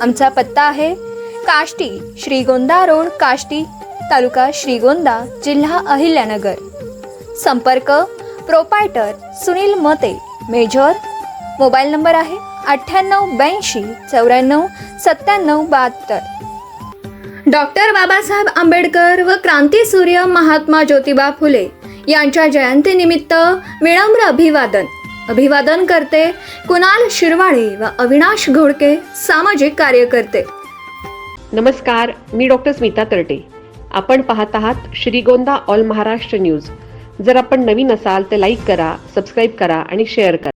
आमचा पत्ता आहे काष्टी श्रीगोंदा रोड काष्टी तालुका श्रीगोंदा जिल्हा अहिल्यानगर. संपर्क प्रोपायटर सुनील मते मेजर. मोबाईल नंबर आहे अठ्ठ्याण्णव ब्याऐंशी चौऱ्याण्णव सत्त्याण्णव बहात्तर. डॉक्टर बाबासाहेब आंबेडकर व क्रांतीसूर्य महात्मा ज्योतिबा फुले यांच्या जयंतीनिमित्त विनम्र अभिवादन. अभिवादन करते कुणाल शिरवाळे व अविनाश घोडके सामाजिक कार्यकर्ते. नमस्कार मी डॉक्टर स्मिता तरटे. आपण पाहत आहात श्रीगोंदा ऑल महाराष्ट्र न्यूज. जर आपण नवीन असाल तर लाईक करा सबस्क्राईब करा आणि शेअर करा.